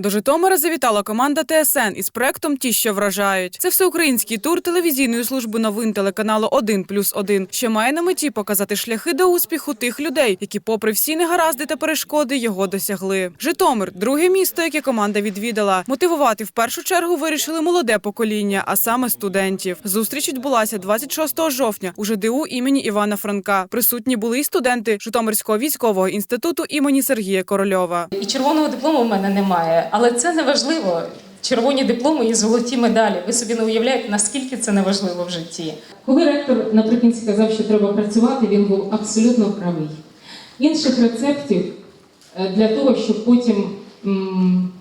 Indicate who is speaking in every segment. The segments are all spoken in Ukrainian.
Speaker 1: До Житомира завітала команда ТСН із проектом Ті, що вражають. Це всеукраїнський тур телевізійної служби новин телеканалу 1 плюс 1, що має на меті показати шляхи до успіху тих людей, які, попри всі негаразди та перешкоди, його досягли. Житомир друге місто, яке команда відвідала. Мотивувати в першу чергу вирішили молоде покоління, а саме студентів. Зустріч відбулася 26 жовтня у ЖДУ імені Івана Франка. Присутні були і студенти Житомирського військового інституту імені Сергія Корольова.
Speaker 2: І червоного диплому в мене немає, але це не важливо. Червоні дипломи і золоті медалі. Ви собі не уявляєте, наскільки це не важливо в житті. Коли ректор наприкінці сказав, що треба працювати, він був абсолютно правий. Інших рецептів е, для того, щоб потім м,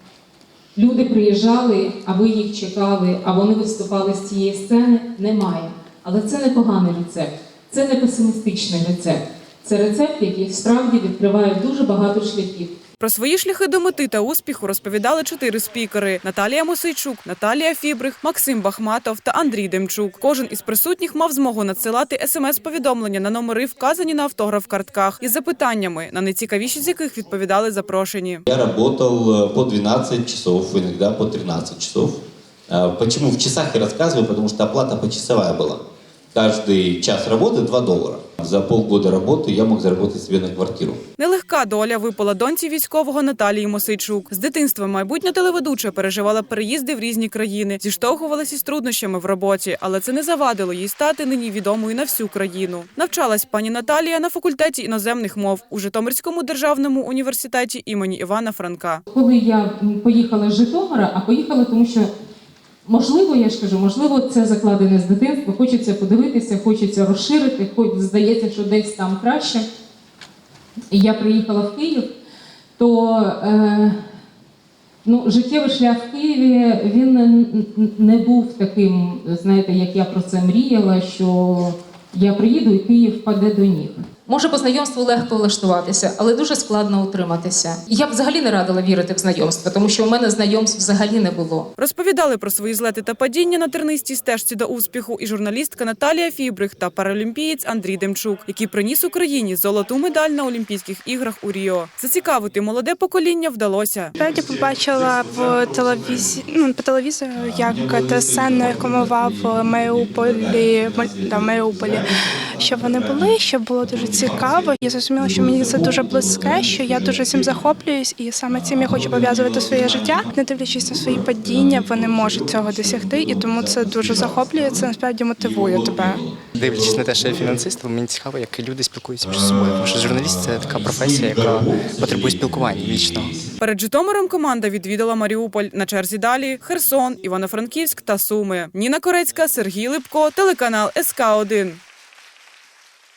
Speaker 2: люди приїжджали, а ви їх чекали, а вони виступали з цієї сцени, немає. Але це не поганий рецепт, це не песимістичний рецепт. Це рецепт, який справді відкриває дуже багато шляхів.
Speaker 1: Про свої шляхи до мети та успіху розповідали чотири спікери: Наталія Мосейчук, Наталія Фібрих, Максим Бахматов та Андрій Демчук. Кожен із присутніх мав змогу надсилати смс-повідомлення на номери, вказані на автограф-картках, із запитаннями, на найцікавіші з яких відповідали запрошені.
Speaker 3: Я работал э, по 12 часов, иногда по 13 часов. А, Почему в часах я рассказываю? Потому что оплата почасовая была. Каждый час работы 2 доллара. За полгода работы я мог заработать себе на квартиру.
Speaker 1: Нелегка доля випала доньці військового Наталії Мосейчук. З дитинства майбутня телеведуча переживала переїзди в різні країни, зіштовхувалася із труднощами в роботі, але це не завадило їй стати нині відомою на всю країну. Навчалась пані Наталія на факультеті іноземних мов у Житомирському державному університеті імені Івана Франка.
Speaker 2: коли я м, поїхала з Житомира, а поїхала, тому що можливо, я ж кажу, можливо, це закладене з дитинства. Хочеться подивитися, хочеться розширити, хоч здається, що десь там краще. І я приїхала в Київ, то е, ну, життєвий шлях в Києві він не- був таким, знаєте, як я про це мріяла, що я приїду і Київ впаде до ніг. Може, по знайомству легко влаштуватися, але дуже складно утриматися. Я б взагалі не радила вірити в знайомства, тому що у мене знайомств взагалі не було.
Speaker 1: Розповідали про свої злети та падіння на тернистій стежці до успіху і журналістка Наталія Фібрих та паралімпієць Андрій Демчук, який приніс Україні золоту медаль на Олімпійських іграх у Ріо. Зацікавити молоде покоління вдалося.
Speaker 4: Справді побачила в телевізі... ну, по телевізору, як ТСН рекламував в Маріуполі, Маріуполі, що вони були, що було дуже цікаво. Я зрозуміла, що мені це дуже близьке, що я дуже цим захоплююсь, і саме цим я хочу пов'язувати своє життя. Не дивлячись на свої падіння, вони можуть цього досягти, і тому це дуже захоплює. Це насправді мотивує тебе.
Speaker 5: Дивлячись на те, що я фінансист, мені цікаво, як люди спілкуються між собою. Тому що журналіст це така професія, яка потребує спілкування вічного.
Speaker 1: Перед Житомиром команда відвідала Маріуполь. На черзі далі Херсон, Івано-Франківськ та Суми. Ніна Корецька, Сергій Липко, телеканал СК 1